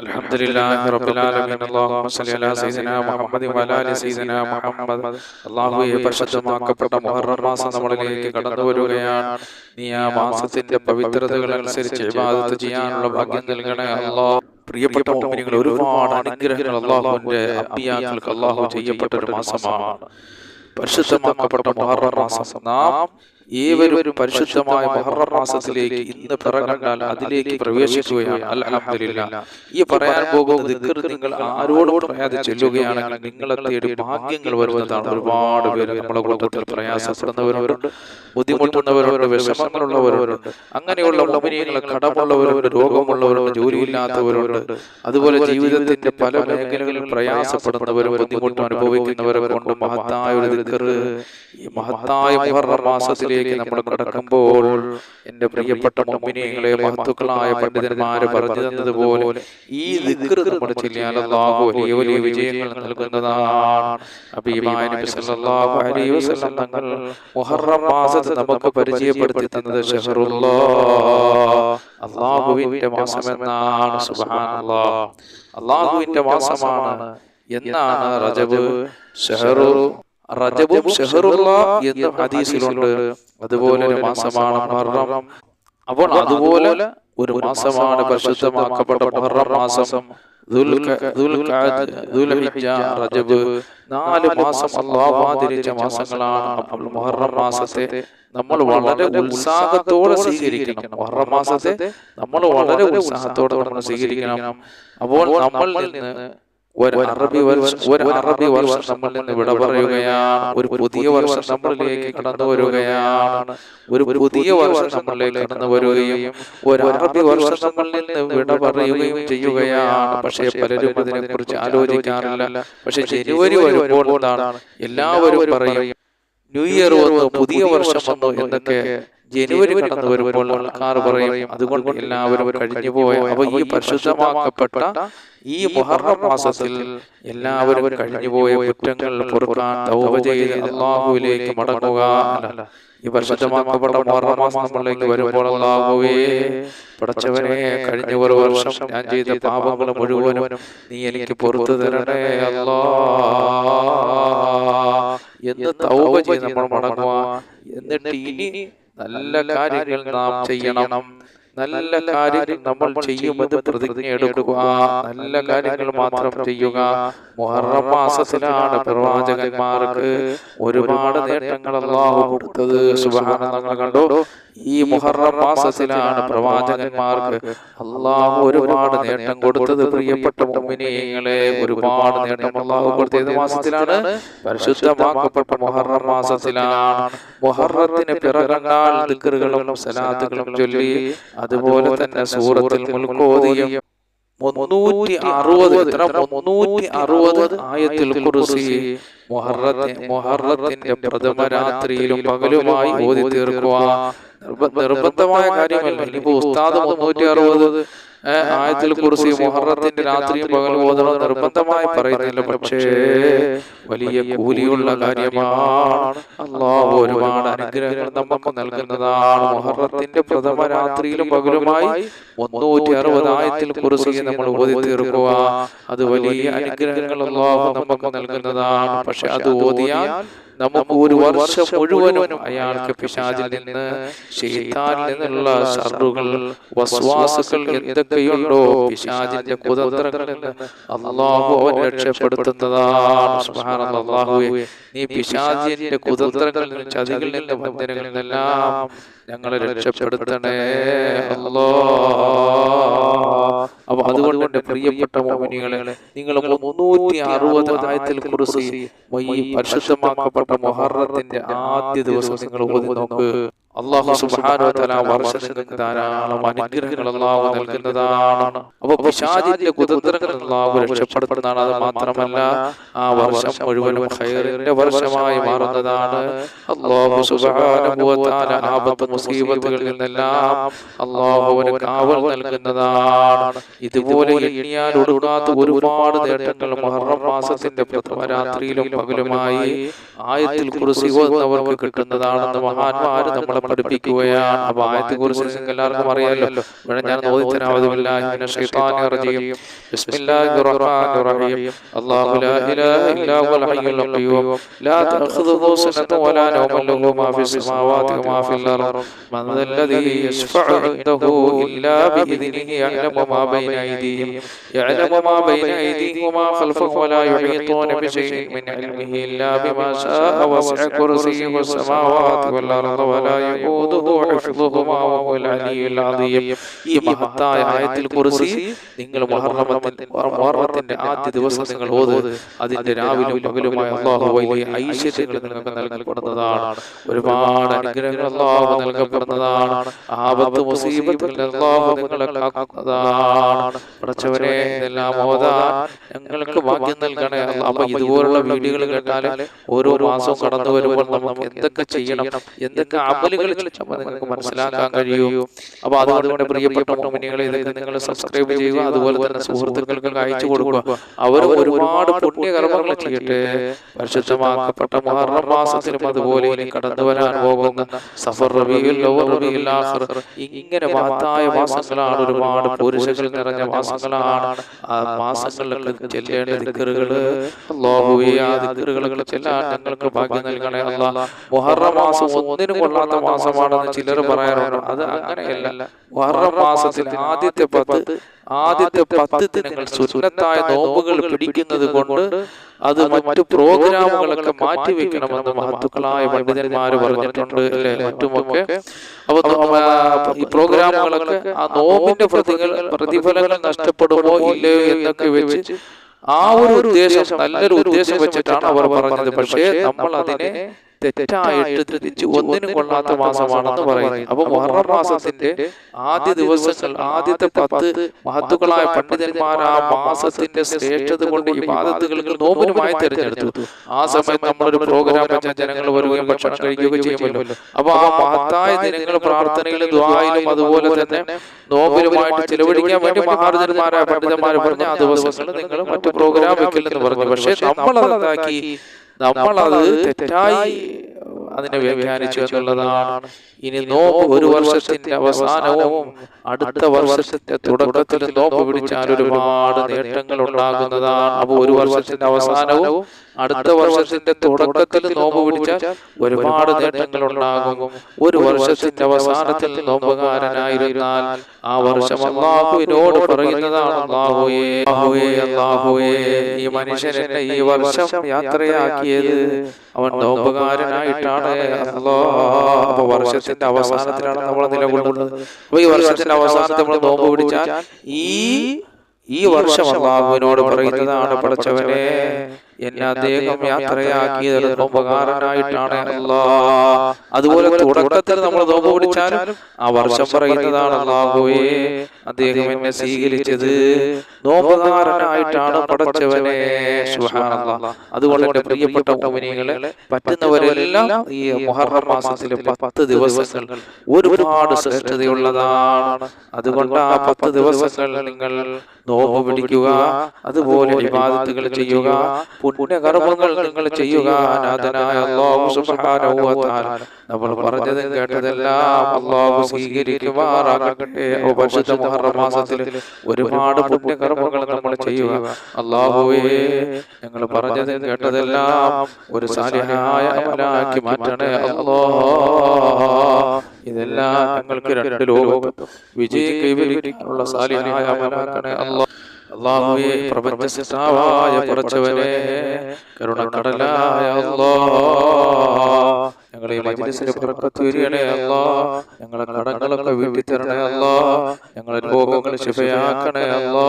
الحمد لله رب العالمين اللهم صل على سيدنا محمد وعلى ال سيدنا محمد അള്ളാഹുവെ പരിശുദ്ധമാക്കപ്പെട്ട മുഹറം മാസം നമ്മളിലേക്ക് കടന്നു വരികയാണ് നീ ആ മാസത്തിന്റെ പവിത്രതകൾ അനുസരിച്ച് ഇബാദത്ത് ചെയ്യാനുള്ള ഭാഗ്യം നൽകണേ അല്ലാഹ് പ്രിയപ്പെട്ട മോമിനികൾ ഒരുപാട് അനുഗ്രഹങ്ങൾ അള്ളാഹുവിന്റെ അമ്പിയാക്കൾക്ക് അള്ളാഹു ചെയ്യപ്പെട്ട ഒരു മാസമാണ് പരിശുദ്ധമാക്കപ്പെട്ട മുഹറം മാസം നാം ഏവരും പരിശുദ്ധമായ മുഹറം മാസത്തിലേക്ക് ഇന്ന് പിറകണ്ടാൽ അതിലേക്ക് പ്രവേശിക്കുകയാണ്. അലഹമില്ല ഈ പറയാൻ പോകുന്ന ദിക്കർ നിങ്ങൾ ആരോടോട് പറയാതെ ചെല്ലുകയാണെങ്കിൽ നിങ്ങളെ തേടി ഭാഗ്യങ്ങൾ വരുന്നതാണ് ഒരുപാട് പേര് നമ്മളെ കൂട്ടത്തിൽ പ്രയാസപ്പെടുന്നവരുണ്ട്. ബുദ്ധിമുട്ടുന്നവരുണ്ട് വിഷമങ്ങളുള്ളവരവരുണ്ട് അങ്ങനെയുള്ള മുമിനിയങ്ങളെ കടമുള്ളവരുണ്ട് രോഗമുള്ളവരുണ്ട് ജോലിയില്ലാത്തവരുണ്ട്. അതുപോലെ ജീവിതത്തിന്റെ പല മേഖലകളിൽ പ്രയാസപ്പെടുന്നവരും ബുദ്ധിമുട്ട് അനുഭവിക്കുന്നവരെ കൊണ്ട് മഹത്തായ ഒരു ദിക്കർ ഈ മഹത്തായ മുഹറം മാസത്തിലേക്ക് നമ്മൾ കടക്കുമ്പോൾ എന്റെ പ്രിയപ്പെട്ട മുമ്പിനികളെ മഹത്തുക്കളായ പണ്ഡിതന്മാർ പറഞ്ഞു തന്നതുപോലെ ഈ അല്ലാഹു വലിയ വലിയ വിജയങ്ങൾ നൽകുന്നതാണ്. തങ്ങൾ നമുക്ക് പരിചയപ്പെടുത്തി തന്നത് ഷഹറുല്ലാഹ് അള്ളാഹുവിന്റെ മാസമെന്നാണ് സുബ്ഹാനല്ലാഹ് അള്ളാഹുവിന്റെ മാസമാണ് എന്നാണ് റജബ് ഷഹറു റജബും ഷെഹറുള്ള എന്ന് ഹദീസിലുണ്ട്. അതുപോലെ ഒരു മാസമാണ് മുഹറം. അപ്പോൾ അതുപോലെ ഒരു മാസമാണ് പരിശുദ്ധമാക്കപ്പെട്ട മുഹറം മാസം. റജബ്. നാല് മാസം അള്ളാഹാതിരിച്ച മാസങ്ങളാണ് മുഹറം മാസത്തെ നമ്മൾ വളരെ ഉത്സാഹത്തോടെ സ്വീകരിക്കണം. മുഹറം മാസത്തെ നമ്മൾ വളരെ ഉത്സാഹത്തോടെ നമ്മൾ സ്വീകരിക്കണം. അപ്പോൾ നമ്മൾ നിന്ന് ഒരു അറബി വർഷം ഒരു അറബി വർഷം നമ്മളിൽ നിന്ന് വിട പറയുകയാണ്. ഒരു പുതിയ വർഷം നമ്മളിലേക്ക് കടന്നു വരികയാണ്. ഒരു പുതിയ വർഷം നമ്മളിലേക്ക് കടന്നു വരികയും ഒരു അറബി വർഷം നമ്മളിൽ നിന്ന് വിട പറയുകയും ചെയ്യുകയാണ്. പക്ഷേ പലരും അതിനെ കുറിച്ച് ആലോചിക്കാറില്ല. പക്ഷെ ജനുവരി വരുമ്പോൾ എല്ലാവരും പറയും ന്യൂ ഇയർ വന്നു പുതിയ വർഷം വന്നു എന്നൊക്കെ ജനുവരി കടന്നു വരുമ്പോൾ ആൾക്കാർ പറയും. അതുകൊണ്ട് എല്ലാവരും കഴിഞ്ഞു പോയ. അപ്പൊ ഈ പരിശുദ്ധമാക്കപ്പെട്ട ഈ മുഹറം മാസത്തിൽ എല്ലാവരും കഴിഞ്ഞുപോയ കുറ്റങ്ങൾ പൊറുക്കാൻ തൗബ ചെയ്ത് അള്ളാഹുവിലേക്ക് മടങ്ങുക ഈ പരിശുദ്ധമാക്കപ്പെട്ട മുഹറം മാസം നമ്മളിലേക്ക് വരുമ്പോൾ അള്ളാഹുവേ പടച്ചവനെ കഴിഞ്ഞ ഒരു വർഷം ഞാൻ ചെയ്ത പാപങ്ങൾ മുഴുവനും നീ എനിക്ക് പുറത്തു തരണേ അല്ലാ. എന്ന് തൗബ ചെയ്ത് നമ്മൾ മടങ്ങുക. എന്നിട്ട് ഇനി നല്ല കാര്യങ്ങൾ നാം ചെയ്യണം. നല്ല കാര്യങ്ങൾ നമ്മൾ ചെയ്യുമെന്ന് പ്രതിജ്ഞ എടുക്കുക. നല്ല കാര്യങ്ങൾ മാത്രം ചെയ്യുക. മുഹറം മാസത്തിലാണ് പ്രവാചകന്മാർക്ക് ഒരുപാട് നേട്ടങ്ങൾ അള്ളാഹു കൊടുത്തത്. സുബാന നമ്മൾ കണ്ടു. ഈ മുഹറം മാസത്തിലാണ് പ്രവാചകന്മാർക്ക് അള്ളാഹു ഒരുപാട് നേട്ടം കൊടുത്തത്. പ്രിയപ്പെട്ട മുമ്മിനിയങ്ങളെ ഒരുപാട് നേട്ടം അള്ളാഹു കൊടുത്തത് മാസത്തിലാണ്? പരിശുദ്ധമാക്കപ്പെട്ട മുഹറം മാസത്തിലാണ്. മുഹറത്തിന് പിറകാൽ ദിക്കറുകളും സലാത്തുകളും ചൊല്ലി അതുപോലെ തന്നെ സൂറത്തിൽ മുൽക്കോതിയും മുന്നൂറ്റി ആയത്തിൽ കുറിച്ച് മൊഹറത്തി പ്രഥമ രാത്രിയിലും പകലുമായി ഓതി തീർക്കുക നിർബന്ധമായ കാര്യമല്ല. ഇനിയിപ്പോ ഉസ്താദ് മുന്നൂറ്റി അറുപത് ആയത്തിൽ കുറിച്ച് മൊഹറത്തിന്റെ രാത്രിയും പകലും ഓതണം നിർബന്ധമായി പറയുന്നില്ല. പക്ഷേ വലിയ കൂലിയുള്ള കാര്യമാണ് അള്ളാഹു ഒരുപാട് അനുഗ്രഹങ്ങൾ നമുക്ക് നൽകുന്നതാണ്. മൊഹറത്തിന്റെ പ്രഥമ രാത്രിയിലും പകലുമായി മുന്നൂറ്റി അറുപത് ആയത്തിൽ കുറിച്ച് നമ്മൾ ഓതി തീർക്കുക. അത് വലിയ അനുഗ്രഹങ്ങൾ അള്ളാഹു നമുക്ക് നൽകുന്നതാണ്. പക്ഷെ അത് ഓതിയാൽ നമുക്ക് ഒരു വർഷം മുഴുവനും അയാൾക്ക് പിശാചിൽ നിന്ന് ഷെയ്ത്താനിൽ നിന്നുള്ള ഷറുകൾ വസ്വാസുകൾ എന്തൊക്കെയുണ്ടോ പിശാചിന്റെ കുതന്ത്രങ്ങളിൽ നിന്ന് രക്ഷപ്പെടുത്തുന്നതാണ്. നീ പിശാചിന്റെ കുതന്ത്രങ്ങളിൽ ചതികളിൽ നിന്ന് ബന്ധനങ്ങളിൽ നിന്നെല്ലാം ഞങ്ങളെ രക്ഷപ്പെടുത്തണേ അല്ലോ. അപ്പൊ അതുകൊണ്ട് പ്രിയപ്പെട്ട മോമിനികളെ നിങ്ങൾ മുന്നൂറ്റി അറുപത് ആയത്തിൽ കുറിച്ച് പരിശുദ്ധമാക്കപ്പെട്ട മൊഹറത്തിന്റെ ആദ്യ ദിവസം നിങ്ങൾ ഓതി നോക്ക്. അള്ളാഹു സുബ്ഹാനഹു വതആല വർഷം നിങ്ങൾക്ക് ധാരാളം അനുഗ്രഹങ്ങൾ അള്ളാഹു നൽകുന്നതാണ്. അപ്പൊ പിശാചിന്റെ കുതന്ത്രങ്ങൾ അള്ളാഹു രക്ഷപ്പെടുത്തുന്നതാണ്. അത് മാത്രമല്ല ആ വർഷം മുഴുവനും ഖൈറിന്റെ വർഷമായി മാറുന്നതാണ്. അള്ളാഹു സുബ്ഹാനഹു വതആല ആപത്ത് മുസീബത്തുകളിൽ നിന്നെല്ലാം അള്ളാഹുവിന് കാവൽ നൽകുന്നതാണ്. ഇതുപോലെ എണ്ണിയാൽ ഒടുങ്ങാത്ത ഒരുപാട് നേട്ടങ്ങൾ മുഹറം മാസത്തിന്റെ പ്രഥമ രാത്രിയിലും പകലുമായി ആയത്തിൽ കുറിച്ച് ഓതുന്നവർക്ക് കിട്ടുന്നതാണെന്ന് മഹാന്മാര് നമ്മളെ നമ്മളെ പഠിപ്പിക്കുകയാണ് അപ്പൊ ആയത്തെ കുറിച്ച് നിങ്ങൾക്ക് എല്ലാവർക്കും അറിയാമല്ലോ ഇവിടെ ഞാൻ يعلم ما بين أيديهم وما خلفهم ولا يحيطون بشيء من علمه إلا بما شاء وسع كرسيه السماوات والأرض ولا ഈ മഹത്തായ ആയത്തിൽ കുറിച്ച് നിങ്ങൾ മുഹറമത്തിന്റെ ആദ്യ ദിവസം നിങ്ങൾ ഓത്. അതിന്റെ രാവിലെ ഐശ്വര്യങ്ങൾ നിങ്ങൾക്ക് ഒരുപാട് അനുഗ്രഹങ്ങൾ നൽകപ്പെടുന്നതാണ്. ആപത്ത് ഞങ്ങൾക്ക് ഭാഗ്യം നൽകണേ. അപ്പൊ ഇതുപോലുള്ള വീഡിയോകൾ കേട്ടാൽ ഓരോ മാസവും കടന്നു വരുമ്പോൾ നമുക്ക് എന്തൊക്കെ ചെയ്യണം? എന്തൊക്കെ അമലുകൾ നിങ്ങൾക്ക് മനസ്സിലാക്കാൻ കഴിയൂ. അപ്പൊ അതുകൊണ്ട് പ്രിയപ്പെട്ട മോമിനികളെ ഇതൊക്കെ നിങ്ങൾ സബ്സ്ക്രൈബ് ചെയ്യുക അതുപോലെ തന്നെ സുഹൃത്തുക്കൾക്ക് അയച്ചു കൊടുക്കുക. അവർ ഒരുപാട് പുണ്യകർമ്മങ്ങൾ ചെയ്യട്ടെ പരിശുദ്ധമാക്കപ്പെട്ട മുഹറം മാസത്തിലും അതുപോലെ ഇനി കടന്നു വരാൻ പോകുന്ന സഫർ റബിയിൽ റബിയിൽ ഇങ്ങനെ മഹത്തായ മാസങ്ങളാണ് ഒരുപാട് പുരുഷകൾ നിറഞ്ഞ മാസങ്ങളാണ്. ആ മാസങ്ങളിലൊക്കെ ചെല്ലേണ്ട ദിക്കറുകൾ. അള്ളാഹുവേ ആ ദിക്കറുകളൊക്കെ ചെല്ലാൻ ഞങ്ങൾക്ക് ഭാഗ്യം നൽകണേ അല്ല മുഹറം മാസം ഒന്നിനും കൊള്ളാത്ത മാസമാണെന്ന് ചിലർ പറയാറുണ്ട്. അത് അങ്ങനെയല്ല. വറ മാസത്തിൽ ആദ്യത്തെ പത്ത് ആദ്യത്തെ പത്ത് ദിനങ്ങൾ സുന്നത്തായ നോമ്പുകൾ പിടിക്കുന്നത് കൊണ്ട് അത് മറ്റു പ്രോഗ്രാമുകളൊക്കെ മാറ്റി വെക്കണമെന്ന് മഹത്തുക്കളായ പണ്ഡിതന്മാർ പറഞ്ഞിട്ടുണ്ട് അല്ലെ? മറ്റുമൊക്കെ. അപ്പൊ ഈ പ്രോഗ്രാമുകളൊക്കെ ആ നോമ്പിന്റെ പ്രതികൾ പ്രതിഫലങ്ങൾ നഷ്ടപ്പെടുമോ ഇല്ലയോ എന്നൊക്കെ വെച്ച് ആ ഒരു ഉദ്ദേശം നല്ലൊരു ഉദ്ദേശം വെച്ചിട്ടാണ് അവർ പറഞ്ഞത്. പക്ഷേ നമ്മൾ അതിനെ തെറ്റായിട്ട് തിരിച്ച് ഒന്നിനും കൊള്ളാത്ത മാസമാണെന്ന് പറയുന്നു. അപ്പൊ മൊഹറം മാസത്തിന്റെ ആദ്യ ദിവസങ്ങൾ ആദ്യത്തെ പത്ത് മഹത്തുക്കളായ പണ്ഡിതന്മാർ ആ മാസത്തിന്റെ ശ്രേഷ്ഠത കൊണ്ട് ഈ ബാധത്തുകൾക്ക് നോമ്പിനുമായി തിരഞ്ഞെടുത്തു. ആ സമയത്ത് നമ്മളൊരു പ്രോഗ്രാം വെച്ച ജനങ്ങൾ വരികയും ഭക്ഷണം കഴിക്കുകയും ചെയ്യുമല്ലോ. അപ്പൊ ആ മഹത്തായ ദിനങ്ങൾ പ്രാർത്ഥനയിലും ദ്വായിലും അതുപോലെ തന്നെ നോമ്പിലുമായിട്ട് ചിലവഴിക്കാൻ വേണ്ടി മഹാരഥന്മാരായ പണ്ഡിതന്മാർ പറഞ്ഞ ആ ദിവസങ്ങൾ നിങ്ങൾ മറ്റു പ്രോഗ്രാം വെക്കില്ലെന്ന് പറഞ്ഞു. പക്ഷെ നമ്മൾ അതാക്കി നമ്മളത് തെറ്റായി അതിനെ വ്യാഖ്യാനിച്ചു എന്നുള്ളതാണ്. ഇനി നോമ്പ് ഒരു വർഷത്തിന്റെ അവസാനവും അടുത്ത വർഷത്തിന്റെ തുടക്കത്തിൽ നോമ്പ് പിടിച്ചാൽ ഒരുപാട് നേട്ടങ്ങൾ ഉണ്ടാകുന്നതാണ് അപ്പോൾ ഒരു വർഷത്തിന്റെ അവസാനവും അടുത്ത വർഷത്തിന്റെ തുടക്കത്തിൽ നോമ്പ് പിടിച്ചാൽ ഒരുപാട് നേട്ടങ്ങൾ ഉണ്ടാകും ഒരു വർഷത്തിന്റെ അവസാനത്തിൽ നോമ്പുകാരനായിരുന്നാൽ ആ വർഷം അള്ളാഹുവിനോട് പറയുന്നതാണ്. ഈ മനുഷ്യനെ എന്നെ ഈ വർഷം യാത്രയാക്കിയത്. അവൻ നോമ്പുകാരനായിട്ടാണ് അല്ലോ അപ്പൊ വർഷത്തിന്റെ അവസാനത്തിലാണ് നമ്മൾ നിലകൊള്ളുന്നത്. അപ്പൊ ഈ വർഷത്തിന്റെ അവസാനത്തിൽ നമ്മൾ നോമ്പ് പിടിച്ചാൽ ഈ ഈ വർഷം അള്ളാഹുവിനോട് പറയുന്നതാണ് പഠിച്ചവനെ എന്നെ അദ്ദേഹം യാത്രയാക്കിയത് ഉപകാരനായിട്ടാണ് അല്ലാ. അതുപോലെ തുടക്കത്തിൽ നമ്മൾ നോമ്പ് പിടിച്ചാലും ആ വർഷം പറയുന്നതാണ് അള്ളാഹുവേ അദ്ദേഹം എന്നെ സ്വീകരിച്ചത്. നോമ്പുകാരനായിട്ടാണ് പടച്ചവനെ. അതുകൊണ്ട് എന്റെ പ്രിയപ്പെട്ട കമ്പനികളെ പറ്റുന്നവരെല്ലാം ഈ മുഹറം മാസത്തിലെ പത്ത് ദിവസങ്ങൾ ഒരുപാട് ശ്രേഷ്ഠതയുള്ളതാണ്. അതുകൊണ്ട് ആ പത്ത് ദിവസങ്ങൾ നിങ്ങൾ നോമ്പ് പിടിക്കുക അതുപോലെ വിവാദത്തുകൾ ചെയ്യുക പുണ്യകർമ്മങ്ങൾ നിങ്ങൾ ചെയ്യുക. അനാഥനായ അള്ളാഹു നമ്മൾ പറഞ്ഞതും കേട്ടതെല്ലാം അള്ളാഹു സ്വീകരിക്കുമാറാകട്ടെ. മുഹറം മാസത്തിൽ ഒരുപാട് പുണ്യകർമ്മങ്ങൾ നമ്മൾ ചെയ്യുക. അള്ളാഹുവേ ഞങ്ങൾ പറഞ്ഞതും കേട്ടതെല്ലാം ഒരു സാലിഹായ അമലാക്കി മാറ്റണേ അല്ലാ ഇതെല്ലാം ഞങ്ങൾക്ക് രണ്ട് ലോകത്തും വിജയിക്കാനുള്ള സാലിഹായ അമലാക്കണേ അല്ലാ അള്ളാഹുവെ പ്രപഞ്ച സൃഷ്ടാവായ കുറച്ചവനെ കരുണക്കടലായ അല്ലാ ഞങ്ങളെ ഈ മജ്ലിസിന് ബർക്കത്ത് വരികണേ അല്ലാ. ഞങ്ങളെ കടങ്ങളൊക്കെ വീട്ടി തരണേ അല്ലാ. ഞങ്ങളെ രോഗങ്ങൾ ശിഫയാക്കണേ അല്ലാ.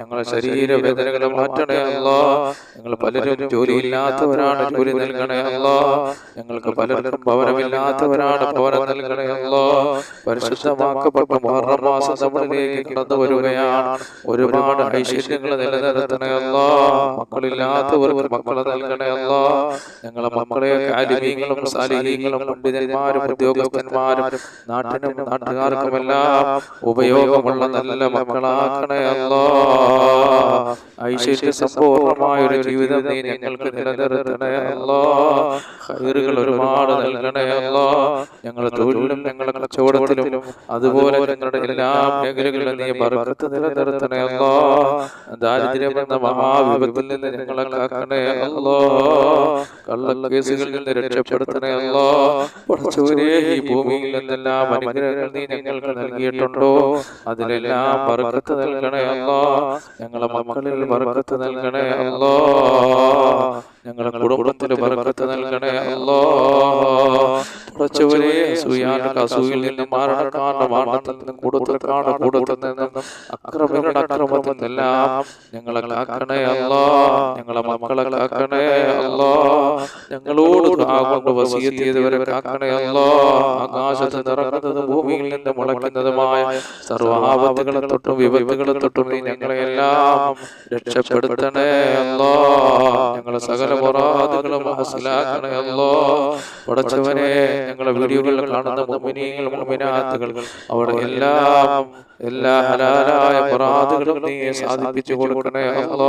ഞങ്ങളെ ശരീരവേദനകൾ മാറ്റണേ അല്ല. ഞങ്ങൾ പലരും ജോലിയില്ലാത്തവരാണ് ജോലി നൽകണേ അല്ല. ഞങ്ങൾക്ക് പലർക്കും ഭവനമില്ലാത്തവരാണ് ഭവനം നൽകണേ അല്ല. പരിശുദ്ധമാക്കപ്പെട്ട മുഹറം മാസം നമ്മളിലേക്ക് കടന്നു വരികയാണ്. ഒരുപാട് ഐശ്വര്യങ്ങൾ നിലനിർത്തണേ അല്ല. മക്കളില്ലാത്തവർക്ക് മക്കളെ നൽകണേ അല്ല. ഞങ്ങളെ മക്കളെയൊക്കെ അലിമീങ്ങളും സാലിഹീങ്ങളും പണ്ഡിതന്മാരും ഉദ്യോഗസ്ഥന്മാരും നാട്ടിനും നാട്ടുകാർക്കുമെല്ലാം ഉപയോഗമുള്ള നല്ല മക്കളാക്കണേ അല്ലാ. ഐശ്വര്യ സമ്പൂർണമായ ഒരു ജീവിതം നീ ഞങ്ങൾക്ക് നിലനിർത്തണേ അല്ലോ. ഹൈറുകൾ ഒരുപാട് നൽകണേ അല്ലോ. ഞങ്ങളുടെ തൊഴിലിലും ഞങ്ങളുടെ കച്ചവടത്തിലും അതുപോലെ ഞങ്ങളുടെ എല്ലാ മേഖലകളിലും നീ ബർക്കത്ത് നിലനിർത്തണേ അല്ലോ. ദാരിദ്ര്യം മഹാവിപത്തിൽ നിന്ന് ഞങ്ങളെ കാക്കണേ അല്ലോ. കള്ളക്കേസുകളിൽ നിന്ന് രക്ഷപ്പെടുത്തണേ അല്ലോ. ഈ ഭൂമിയിൽ അനുഗ്രഹങ്ങൾ നീ ഞങ്ങൾക്ക് നൽകിയിട്ടുണ്ടോ? അതിലെല്ലാം നൽകണേ അല്ലോ ഞങ്ങളെ മക്കളിൽ നൽകണേ അല്ലോ ഞങ്ങളുടെ കുടുംബത്തിൽ ബർക്കത്ത് നൽകണേ അല്ലോ അസൂയിൽ നിന്നും മാരണക്കാരുടെ മാരണത്തിൽ നിന്നും കൂടുതൽക്കാരുടെ കൂടുതൽ നിന്നും അക്രമികളുടെ അക്രമത്തിൽ നിന്നെല്ലാം ഞങ്ങളെ കാക്കണേ അല്ലോ ഞങ്ങളെ മക്കളെ കാക്കണേ അല്ലോ ഞങ്ങളോട് ചെയ്തവരെ കാക്കണേ അല്ലോ. ആകാശത്ത് നിറങ്ങുന്നതും ഭൂമിയിൽ നിന്ന് മുളയ്ക്കുന്നതുമായ സർവാപത്തുകളെ തൊട്ടും വിപത്തുകളെ തൊട്ടും നീ ഞങ്ങളെ എല്ലാം രക്ഷപ്പെടുത്തണേ അല്ലോ. ഞങ്ങളെ സകല പൊറാതുകളും മനസ്സിലാക്കണയല്ലോ പടച്ചവനെ ഞങ്ങളെ വീഡിയോകളിൽ കാണുന്ന മുമിനീങ്ങൾ മുമിനാത്തുകൾ അവിടെ എല്ലാം എല്ലാ ഹലാലായ പറാതുകളും നീ സാധിപ്പിച്ചു കൊടുക്കണേ അല്ലാ.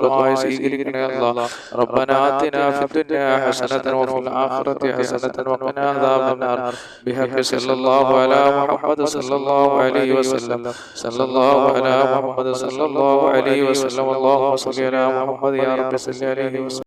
ദുആയെ സ്വീകരിക്കണേ അല്ലാ. റബ്ബനാ ആതിനാ ഫിദ്ദുനിയാ ഹസനതൻ വഫിൽ ആഖിറതി ഹസനതൻ വഖിനാ അദാബൻ നാർ ബിഹഖി സല്ലല്ലാഹു അലാ മുഹമ്മദ് സല്ലല്ലാഹു അലൈഹി വസല്ലം. സല്ലല്ലാഹു അലാ മുഹമ്മദ് സല്ലല്ലാഹു അലൈഹി വസല്ലം. അല്ലാഹുമ്മ സ്വല്ലി അലാ മുഹമ്മദ് യാ റബ്ബി സല്ലി അലൈഹി വസല്ലം.